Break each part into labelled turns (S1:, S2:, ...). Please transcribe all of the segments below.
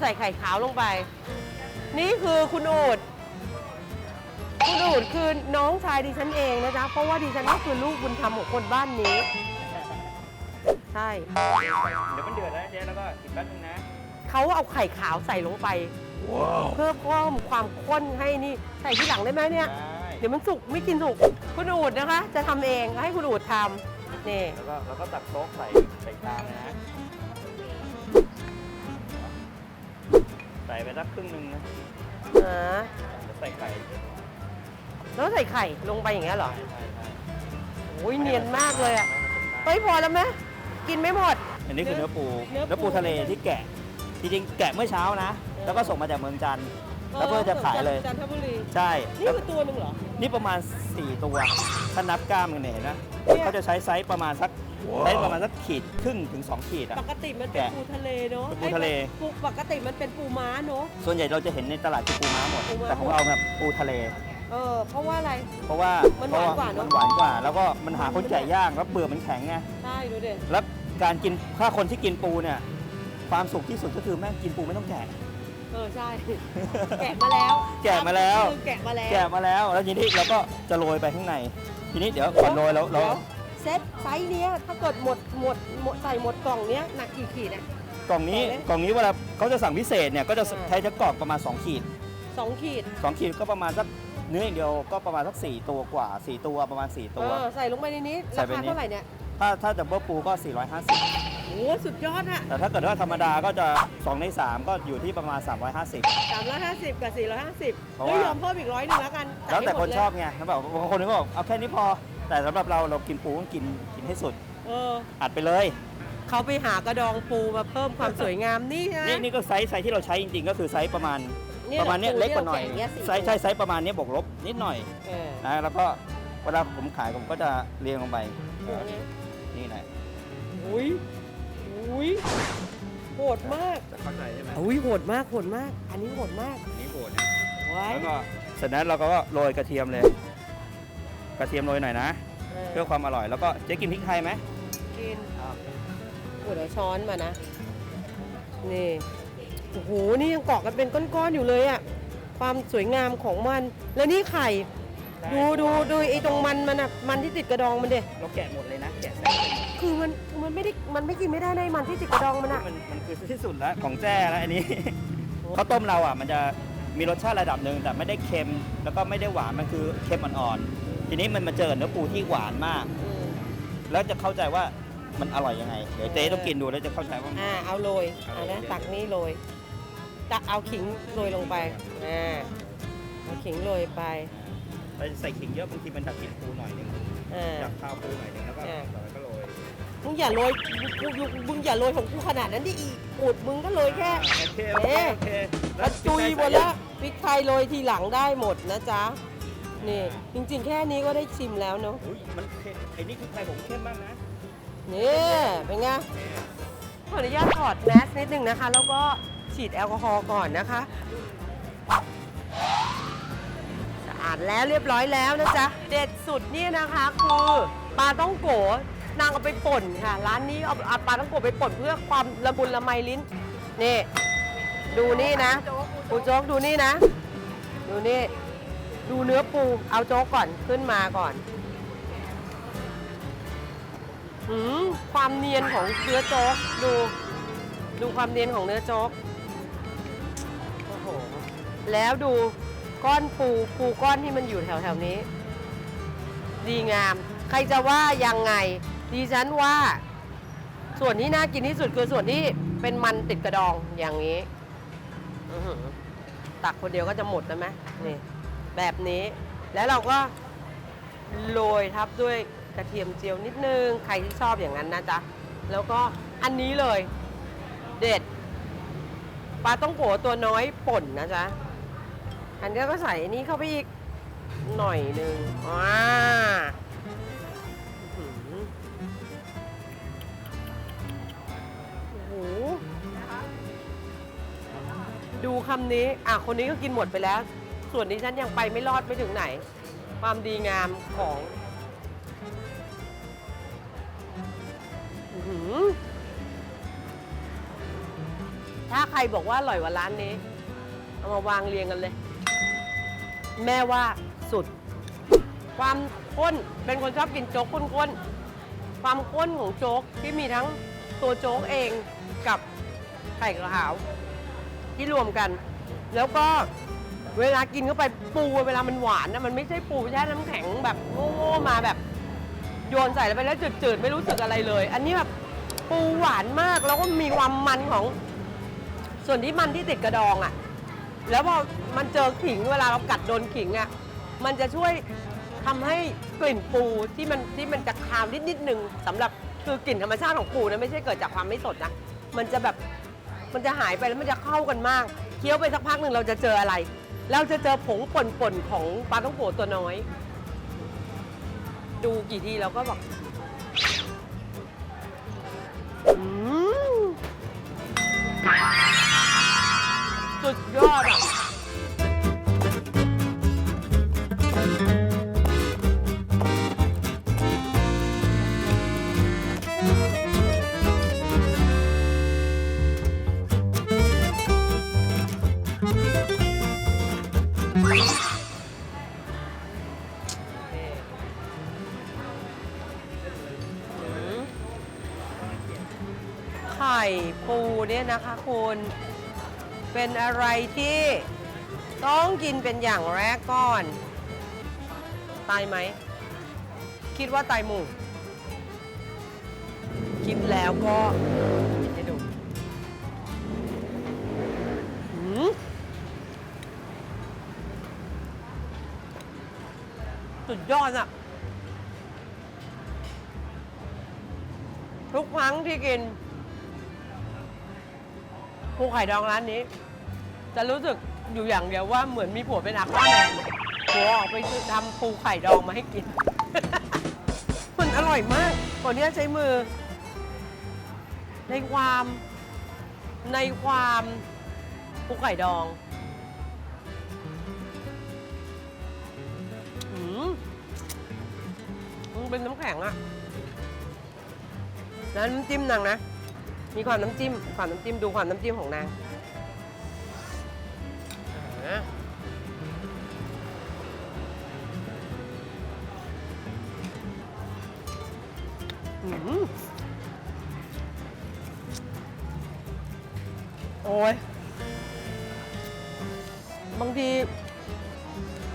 S1: ใส่ไข่ขาวลงไป นี่คือคุณอูดคุณอูดคือน้องชายดิฉันเองนะจ๊ะเพราะว่าดิฉันก็คือลูกบุญธรรมของคนบ้านนี้ ใช่
S2: เดี๋ยวมันเดือดแล้วเจ๊แล้วก็อีกแป๊บนึงนะ
S1: เขาเอาไข่ขาวใส่ลงไป เพื่อเพิ่มความข้นให้นี่ใส่ที่หลังได้ไหมเนี่ย
S2: ได้
S1: เดี๋ยวมันสุกไม่กินสุกคุณอูดนะคะ จะทำเองให้คุณอูดทำนี่
S2: แล้วก็แล้วก็ตักโต๊ะใส่ใส่ตามเลยนะ ใส่ไปสักครึ่งหนึงนะ
S1: อ่า
S2: แล้วใส่ไข่
S1: แล้วใส่ไข่ลงไปอย่างเงี้ยเหรอ
S2: ใช่ใช่ใช่
S1: โอ้ยเนียนมากเลยอะ
S2: ให้มันสุกมาก
S1: เฮ้ยพอแล้วไหมกินไม่หมด
S2: อันนี้คือเนื้อปู
S1: เนื้อปู
S2: เนื้อปูทะเลที่แกะ จริงๆ แกะเมื่อเช้านะ แล้วก็ส่งมาจากเมืองจันทร์ แล้วเพื่อจะขายเลย
S1: จันทบุรี
S2: ใช่
S1: นี่
S2: แล้ว
S1: คือตัวหนึ่งเหรอ
S2: นี่ประมาณ 4 ตัว ถ้านับกล้ามกันเนี่ยเห็นนะ
S1: เนี่ย
S2: เขาจะใช้ไซส์ประมาณสัก ไซส์ประมาณสักขีดครึ่งถึง 2 ขีดอะ
S1: ปกติมันเป็น
S2: แกะ
S1: ปูทะเลเนาะ
S2: เป็นปูทะเล
S1: ไอ้ปูปกติมันเป็นปูม้าเนาะ
S2: ส่วนใหญ่เราจะเห็นในตลาดคือปูม้าหมด
S1: ปูม้า
S2: แต่ของเราแบบปูทะเล
S1: เออเพราะว่าอะไร
S2: เพราะว่า
S1: มันหวานกว่าเนอะ
S2: มันหวานกว่า แล้วก็มันหาคนแก่ย่างแล้วเปลือกมันแข็งไง
S1: ใช่ดูดิ
S2: แล้วการกินถ้าคนที่กินปูเนี่ยความสุขที่สุดก็คือแม่งกินปูไม่ต้องแกะ
S1: เออใช่ แกะมาแล้ว
S2: แกะมาแล้ว
S1: คือแกะมาแล้ว
S2: แกะมาแล้ว แล้วทีนี้เราก็จะโรยไปข้างใน ทีนี้เดี๋ยวก่อนโรยแล้วเรา
S1: ดี๋ยว เซ็ตไซส์เนี้ยถ้าเกิดหมดหมดหมดใส่หมดกล่องเนี้ยหนักกี่ขีดอะ
S2: กล่องนี้
S1: เอาเลย
S2: กล่องนี้เวลาเขาจะสั่งพิเศษเนี่ย ก็จะ
S1: อ่า
S2: ใช้จะกล่องประมาณ 2 ขีด
S1: สองขีด
S2: 2 ขีดก็ประมาณสักเนื้ออย่างเดียวก็ประมาณสัก 4 ตัวกว่า 4 ตัวประมาณ 4 ตัว
S1: เออใส่ลงไปในนี้
S2: ใส่
S1: รา
S2: ไป
S1: คา
S2: นี้
S1: เท่าไหร่เนี่ย
S2: ถ้าถ้าดับเบิลปูก็ 450
S1: โอ้สุดยอดอะ
S2: แต่ถ้าเกิดว่าธรรมดาก็จะ 2 ใน 3 ก็อยู่ที่ประมาณ 350
S1: สามร้อยห้าสิบกับสี่ร้อยห้าสิบ
S2: เพราะ
S1: เฮ้ย
S2: ว่า
S1: ยอมเพิ่มอีกร้อยหนึ่งแล้วกัน
S2: แล้วแต่
S1: จ่ายให้ห
S2: ค
S1: ม
S2: น
S1: ดเลย
S2: ชอบไงแล้วแบบบางคนก็บอกเอาแค่นี้พอ แต่สำหรับเราเรากินปูต้องกินกินให้สุด
S1: เออ
S2: อัดไปเลย
S1: เขาไปหากระดองปูมาเพิ่มความสวยงามนี่นะ
S2: นี่นี่ก็ไซส์ไซส์ที่เราใช้จริงๆ ก็คือไซส์ประมาณ
S1: นี่
S2: ประมาณเนี้ย
S1: ปู
S2: เล็กกว่าหน่อย
S1: ที่เรแะเงี้สี่
S2: ไซส์ใช่ไซส์ประมาณเนี้ยบวกลบนิดหน่อย
S1: เออ
S2: นะแล้วก็เวลาผมขายผมก็จะเรียงลงไป
S1: เออเนี่ย
S2: นี่นะ
S1: อุ้ยอุ้ยโหดมาก
S2: จะเข้าใจใช่ไหม
S1: อุ้ยโหดมากโหดมาก อันนี้โหดมาก
S2: นี่โกรธ
S1: ไว้
S2: แล้วก็เสร็จนั้นเราก็โรยกระเทียมเลย กระเทียมโรยหน่อยนะ เพื่อความอร่อยแล้วก็เจ๊กินพริกไทยไหม
S1: กินโอ้เดี๋ยวช้อนมานะ นี่โอ้โหนี่ยังเกาะกันเป็นก้อนๆอยู่เลยอะความสวยงามของมัน แล้วนี่ไข่ ดูดูดูไอ้ตรงมันมันอะมันที่ติดกระดองมันเด็
S2: เราแกะหมดเลยนะแกะใส่
S1: คือมันมันไม่ได้มันไม่กินไม่ได้ในะไอ้มันที่ติดกระดองมันอะ
S2: มันมันคือที่สุดแล้วของแจ้แล้วอันนี้ข้าวต้มเราอะมันจะมีรสชาติระดับหนึ่งแต่ไม่ได้เค็มแล้วก็ไม่ได้หวานมันคือเค็มอ่อนๆ ทีนี้มันมาเจอกับเนื้อปูที่หวานมาก
S1: อืม
S2: แล้วจะเข้าใจว่ามันอร่อยยังไง เดี๋ยวเจ๊ต้องกินดูแล้วจะเข้าใจว่ามัน
S1: อ่าเอาโรยเอานะตักนี้โรยตักเอาขิงโรยลงไปอ่าเอาขิงโรยไป
S2: ไปใส่ขิงเยอะบางทีมันดับกลิ่นปูหน่อยหนึง
S1: อ่า
S2: จากข้าวปูหน่อยหนึงแล้วก็
S1: อ่า
S2: แล้วก็โรย
S1: มึงอย่าโรยมึงมึงมึงอย่าโรยของกูขนาดนั้นดิอีอูดมึงก็โรยแค่
S2: โอเคโอเคโอเค
S1: กระจุยหมดแล้วพริกไทยโรยทีหลังได้หมดนะจ๊ะ นี่จริงๆ แค่นี้ก็ได้ชิมแล้วเนาะ
S2: อุ๊ยมันเค็มไอ้นี่คือไทยผมเข้มมากนะ
S1: นี่เป็นไงขออนุญาตถอดแมสนิดนึงนะคะ แล้วก็ฉีดแอลกอฮอล์ก่อนนะคะสะอาดแล้วเรียบร้อยแล้วนะจ๊ะเด็ดสุดเนี่ยนะคะคือปลาต้องโกนางเอาไปป่นค่ะ ร้านนี้เอาเอาปลาต้องโกไปป่นเพื่อความละมุนละไมลิ้นนี่ดูนี่นะปูโจ๊กดูนี่นะ ดูนี่ ดูเนื้อปู เอาโจ๊กก่อนขึ้นมาก่อนหืมความเนียนของเนื้อโจ๊กดู ดูความเนียนของเนื้อโจ๊กโอ้โหแล้วดูก้อนปูปูก้อนที่มันอยู่แถวแถวๆนี้ ดีงาม ใครจะว่ายังไงดิฉันว่า ส่วนที่น่ากินที่สุดคือส่วนที่เป็นมันติดกระดองอย่างนี้ตักคนเดียวก็จะหมดแล้วไหมนี่ แบบนี้ แล้วเราก็โรยทับด้วยกระเทียมเจียวนิดนึง ใครที่ชอบอย่างนั้นนะจ๊ะ แล้วก็อันนี้เลย เด็ดปลาต้องโกตัวน้อยป่นนะจ๊ะ อันนี้ก็ใส่นี้เข้าไปอีกหน่อยหนึ่งว้าหือโอ้โหดูคำนี้ อะ คนนี้ก็กินหมดไปแล้ว ส่วนนี้ฉันยังไปไม่รอดไม่ถึงไหน ความดีงามของหือถ้าใครบอกว่าอร่อยกว่าร้านนี้ เอามาวางเรียงกันเลย แม่ว่าสุด ความข้นเป็นคนชอบกินโจ๊กข้นๆความข้นของโจ๊กที่มีทั้งตัวโจ๊กเองกับไข่กระหาว ที่รวมกัน แล้วก็ เวลากินเข้าไปปูเวลามันหวานนะมันไม่ใช่ปูแช่น้ำแข็งแบบโง่ๆมาแบบ โยนใส่แล้วไปแล้วจืดๆไม่รู้สึกอะไรเลย อันนี้แบบปูหวานมากแล้วก็มีความมันของ ส่วนที่มันที่ติดกระดองอะ่ะ แล้วพอมันเจอขิงเวลาเรากัดโดนขิงอะ่ะมันจะช่วยทำให้กลิ่นปูที่มันที่มันจะคาวนิดนิดๆนึงสำหรับคือกลิ่นธรรมชาติของปูนะไม่ใช่เกิดจากความไม่สดนะมันจะแบบมันจะหายไปแล้วมันจะเข้ากันมาก เคี้ยวไปสักพักหนึ่งเราจะเจออะไร เราจะเจอผงป่นๆของปลาต้องโกตัวน้อย ดูกี่ทีเราก็บอกสุดยอดอะ ไข่ปูเนี่ยนะคะคุณเป็นอะไรที่ต้องกินเป็นอย่างแรกก่อน ตายไหม คิดว่าตายหมู่ คิดแล้วก็ สุดยอดอะทุกครั้งที่กินปูไข่ดองร้านนี้ จะรู้สึกอยู่อย่างเดียวว่าเหมือนมีผัวเป็นอักว่าแมนผัวออกไปทำปูไข่ดองมาให้กิน มันอร่อยมากก่อนที่จะใช้มือ ในความในความปูไข่ดอง เป็นน้ำแข็งอะแล้วน้ำจิ้มนางนะ มีความน้ำจิ้ม ความน้ำจิ้มดูความน้ำจิ้มของนางอ่าอืมโอ้ย บางที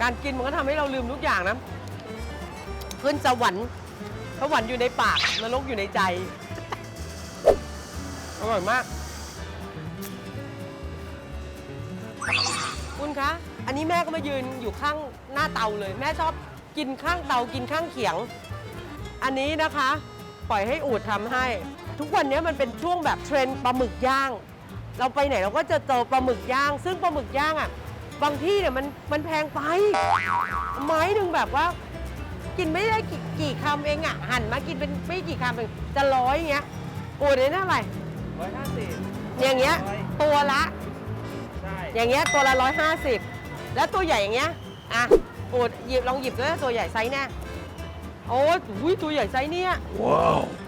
S1: การกินมันก็ทำให้เราลืมทุกอย่างนะ ขึ้นสวรรค์สวรรค์อยู่ในปากนรกอยู่ในใจ อร่อยมาก คุณคะ อันนี้แม่ก็มายืนอยู่ข้างหน้าเตาเลย แม่ชอบกินข้างเตากินข้างเขียง อันนี้นะคะ ปล่อยให้อูดทำให้ ทุกวันนี้มันเป็นช่วงแบบเทรนด์ปลาหมึกย่าง เราไปไหนเราก็จะเจอปลาหมึกย่าง ซึ่งปลาหมึกย่างอะ บางที่เนี่ยมันมันแพงไป ไม้หนึ่งแบบว่า กินไม่ได้กี่กี่คำเองอะหั่นมากินเป็นไม่กี่คำเองจะร้อยอย่างเงี้ยโอ้ยเท่าไหร่
S2: ร้อยห้าสิบ
S1: อย่างเงี้ย ตัวละ
S2: ใช่
S1: อย่างเงี้ยตัวละร้อยห้าสิบแล้วตัวใหญ่อย่างเงี้ยอะโอดหยิบลองหยิบด้วยตัวใหญ่ไซส์เนี่ยโอ้ยอุ้ยตัวใหญ่ไซส์เนี่ย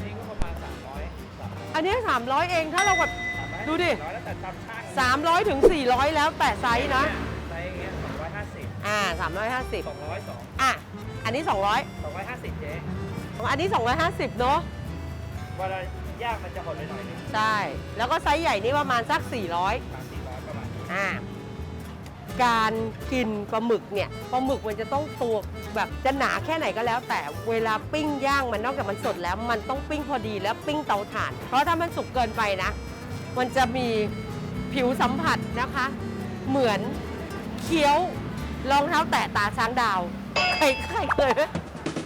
S2: นี่ก็ประมาณสามร้อย
S1: อันเนี้สามร้อยเองถ้าเราแบบ ดูดิ
S2: ร้อยแล้วแต่ตามช่าง
S1: สามร้อยถึงสี่ร้อยแล้วแต่ไซส์นะ
S2: ไซส์อย่างเงี้ยสองร้อยห้าสิบ
S1: อ่าสามร้อยห้าสิบ
S2: สองร้อยสอง
S1: อะ อันนี้สองร้อย
S2: สองร้อยห้าสิบเจ๊
S1: อันนี้สองร้อยห้าสิบเนาะ
S2: เวลาย่างมันจะหดไปหน่อยนึง
S1: ใช่ แล้วก็ไซส์ใหญ่นี่ประมาณสักสี่ร้อย
S2: สามสี่ร้อยประมาณนี้
S1: อ่า การกินปลาหมึกเนี่ยปลาหมึกมันจะต้องตัวแบบจะหนาแค่ไหนก็แล้ว แต่เวลาปิ้งย่างมันนอกจากมันสดแล้ว มันต้องปิ้งพอดีแล้วปิ้งเตาถ่าน เพราะถ้ามันสุกเกินไปนะ มันจะมีผิวสัมผัสนะคะ เหมือนเคี้ยวรองเท้าแตะตาช้างดาว ใครใครเคยไหม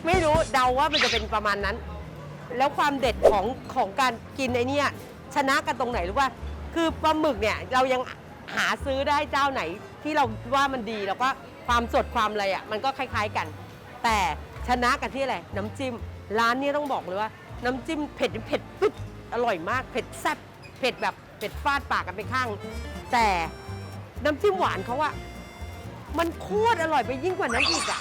S1: ไม่รู้เดาว่ามันจะเป็นประมาณนั้น แล้วความเด็ดของของการกินไอเนี่ยชนะกันตรงไหนรู้ป่ะคือปลาหมึกเนี่ยเรายังหาซื้อได้เจ้าไหนที่เราว่ามันดีแล้วก็ความสดความอะไรอะมันก็คล้าย ๆกัน แต่ชนะกันที่อะไรน้ำจิ้ม ร้านนี้ต้องบอกเลยว่าน้ำจิ้มเผ็ดเผ็ดปึ๊บอร่อยมากเผ็ดแซ่บเผ็ดแบบเผ็ดฟาดปากกันไปข้าง แต่น้ำจิ้มหวานเขาอะมันโคตรอร่อยไปยิ่งกว่านั้นอีกอะ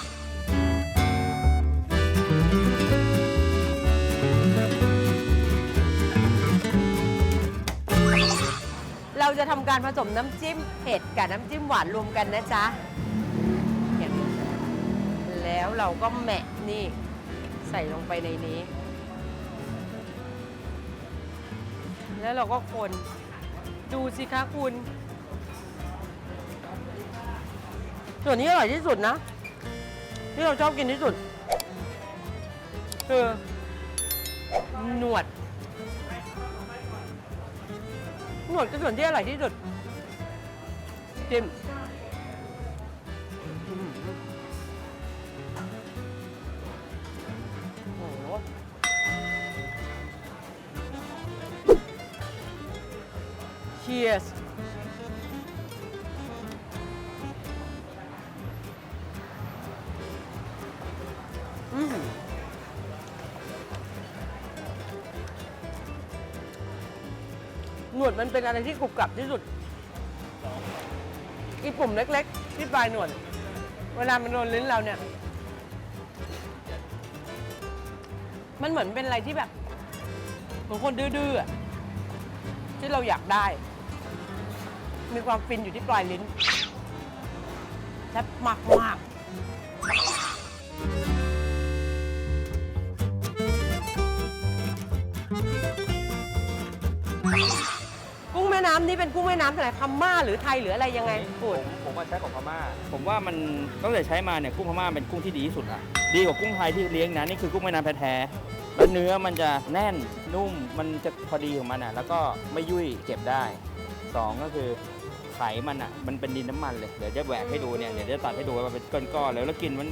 S1: เราจะทำการผสมน้ำจิ้มเผ็ดกับน้ำจิ้มหวานรวมกันนะจ๊ะอย่างนี้แล้วเราก็แหมะนี่ใส่ลงไปในนี้ แล้วเราก็คนดูสิคะคุณส่วนนี้อร่อยที่สุดนะ ที่เราชอบกินที่สุด คือหนวด หนวดคือส่วนที่อร่อยที่สุดจิ้มอืมโอ้โห Cheers อื มันเป็นอะไรที่กรุบกรับที่สุด อีปุ่มเล็ก ๆ ที่ปลายหนวด เวลามันโดนลิ้นเราเนี่ย มันเหมือนเป็นอะไรที่แบบเหมือนคนดื้อๆที่เราอยากได้ มีความฟินอยู่ที่ปลายลิ้นแซ่บมากมากๆ น้ำนี่เป็นกุ้งแม่น้ำที่ไหนพม่าหรือไทยหรืออะไรยังไง
S2: ผ
S1: พูด
S2: มผมว่าใช้ของพม่า ผมว่ามันตั้งแต่ใช้มาเนี่ยกุ้งพม่าเป็นกุ้งที่ดีที่สุดอะดีกว่ากุ้งไทยที่เลี้ยงนะนี่คือกุ้งแม่น้ำแท้ๆแล้วเนื้อมันจะแน่นนุ่มมันจะพอดีของมันอะแล้วก็ไม่ยุ่ยเก็บได้สองก็คือไขมันอะมันเป็นดินน้ำมันเลยเดี๋ยวจะแหวกให้ดูเนี่ยเดี๋ยวจะตัดให้ดูว่ามันเป็นก้อนๆเลยแล้วกินมัน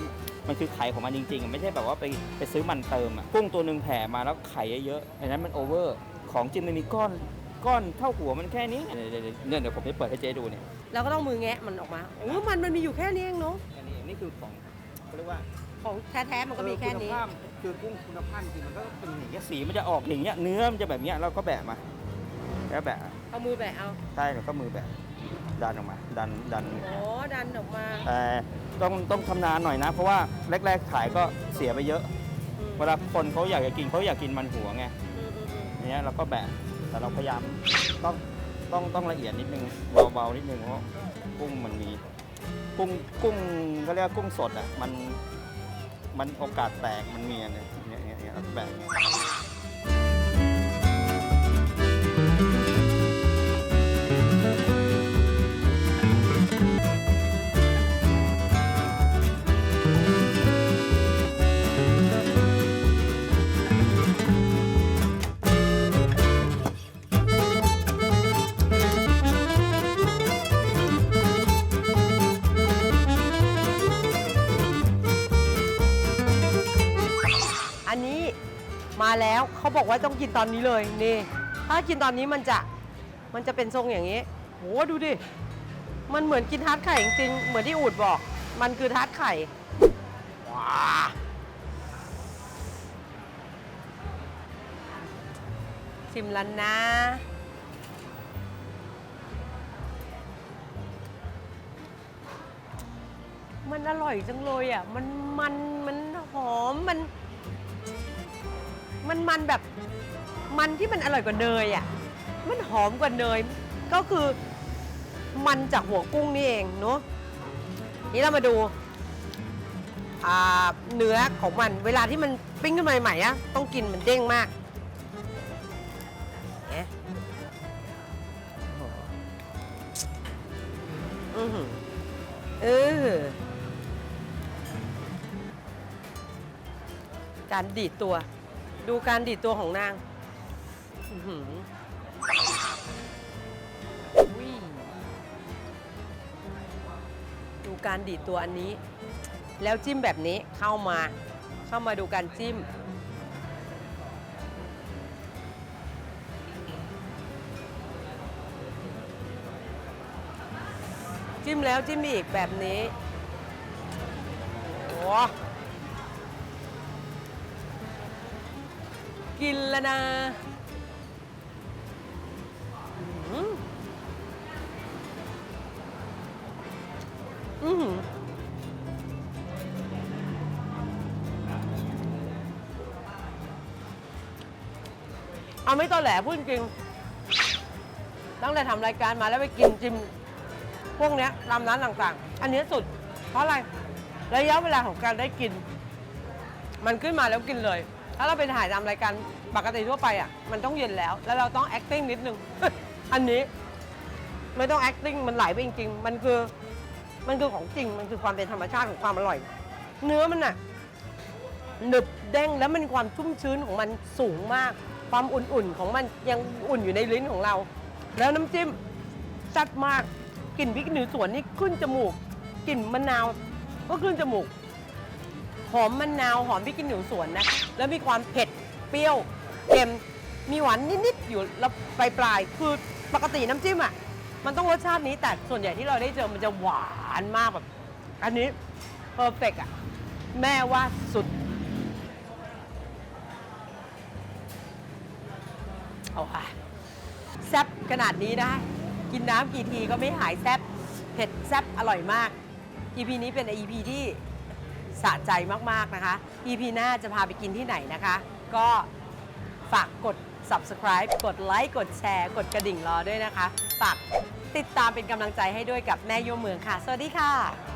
S2: มันคือไข่ของมันจริงๆอะไม่ใช่แบบว่าไปไปซื้อมันเติมอะกุ้งตัวหนึ่งแผ่มาแล้วไข่เยอะๆอันนั้นมันโอเวอร์ของจริงมันมีก้อน ก้อนเท่าหัวมันแค่นี้เดี๋ยวๆๆเนี่ยเดี๋ยวผมจะเปิดให้เจ๊ดูเนี่ย
S1: เราก็ต้องมือแงะมันออกมาโอ้มันมันมีอยู่แค่นี้เองเนาะ
S2: อันนี้นี่คือของเขาเรียกว่า
S1: ของแท้ๆมันก็มีแค่นี้
S2: เออณภาพคือกุ้งคุณภาพจริงมันก็เป็นอย่างเงี้ยสีมันจะออกอย่างเงี้ยเนื้อมันจะแบบเนี้ยเราก็แบะมาแล้วแบะ
S1: เอามือแบะเอา
S2: ใช่เราก็มือแบะดันออกมา ดันดัน
S1: อ๋อดันออกมา
S2: แต่ต้องต้องทำนานหน่อยนะ เพราะว่าแรกๆขายก็เสียไปเยอะ
S1: อืม
S2: เวลาคนเขาอยากจะกินเขาอยากกินมันหัวไง
S1: อืมอืมอืม
S2: อย่างเงี้ยเราก็แบะ แต่เราพยายามต้องต้องต้องละเอียดนิดนึงเบาๆนิดนึงเพราะกุ้งมันมี กุ้งกุ้งเขาเรียกว่ากุ้งสดอะมันมันโอกาสแตกมันมีอันเนี้ยเนี้ยเนี้ยเนี่ยเราแบะอย่างเงี้ย
S1: บอกว่าต้องกินตอนนี้เลยนี่ถ้ากินตอนนี้มันจะมันจะเป็นทรงอย่างนี้โหดูดิมันเหมือนกินทาร์ตไข่จริงเหมือนที่อูดบอก มันคือทาร์ตไข่ว้าชิมแล้วนะมันอร่อยจังเลยอะ มันมัน มันหอม มัน มันมันแบบมันที่มันอร่อยกว่าเนยอะมันหอมกว่าเนย ก็คือมันจากหัวกุ้งนี่เองเนาะนี่เรามาดูเนื้อของมันเวลาที่มันปิ้งขึ้นมาใหม่ๆอะต้องกินมันเด้งมากเนี่ยโอ้โหอื้อหือเออการดีดตัว ดูการดีดตัวของนางอื้อหืออุ้ยดูการดีดตัวอันนี้ แล้วจิ้มแบบนี้เข้ามา เข้ามาดูการจิ้ม จิ้มแล้วจิ้มอีกแบบนี้โอ้ กินแล้วนะอื้อหืออื้อหือเอาไม่ตอแหลพูดจริงตั้งแต่ทำรายการมาแล้วไปกินจิม พวกเนี้ยตามร้านต่างๆ อันนี้สุด เพราะอะไร ระยะเวลาของการได้กิน มันขึ้นมาแล้วกินเลย ถ้าเราไปถ่ายตามรายการปกติทั่วไปอะ มันต้องเย็นแล้ว แล้วเราต้อง acting นิดนึง อันนี้ไม่ต้อง acting มันไหลไปจริงๆ มันคือ มันคือของจริง มันคือความเป็นธรรมชาติของความอร่อย เนื้อมันอะหนึบเด้งแล้วมันความชุ่มชื้นของมันสูงมาก ความอุ่นๆของมันยังอุ่นอยู่ในลิ้นของเรา แล้วน้ำจิ้มจัดมากกลิ่นพริกหนือสวนนี่ขึ้นจมูกกลิ่นมะนาวก็ขึ้นจมูก หอมมะนาวหอมพริกขี้หนูสวนนะ แล้วมีความเผ็ดเปรี้ยวเค็มมีหวานนิดๆอยู่แล้วปลายปลายๆคือปกติน้ำจิ้มอะมันต้องรสชาตินี้แต่ส่วนใหญ่ที่เราได้เจอมันจะหวานมากแบบ อันนี้เพอร์เฟกอะแม่ว่าสุด เอาค่ะแซ่บขนาดนี้นะ กินน้ำกี่ทีก็ไม่หายแซ่บเผ็ดแซ่บอร่อยมาก EP นี้เป็น EP ที่ สะใจมาก ๆ นะคะ EP หน้าจะพาไปกินที่ไหนนะคะ ก็ฝากกด subscribe กดไลค์กดแชร์ กดกระดิ่งรอด้วยนะคะ ฝากติดตามเป็นกำลังใจให้ด้วยกับแม่โยมเมืองค่ะ สวัสดีค่ะ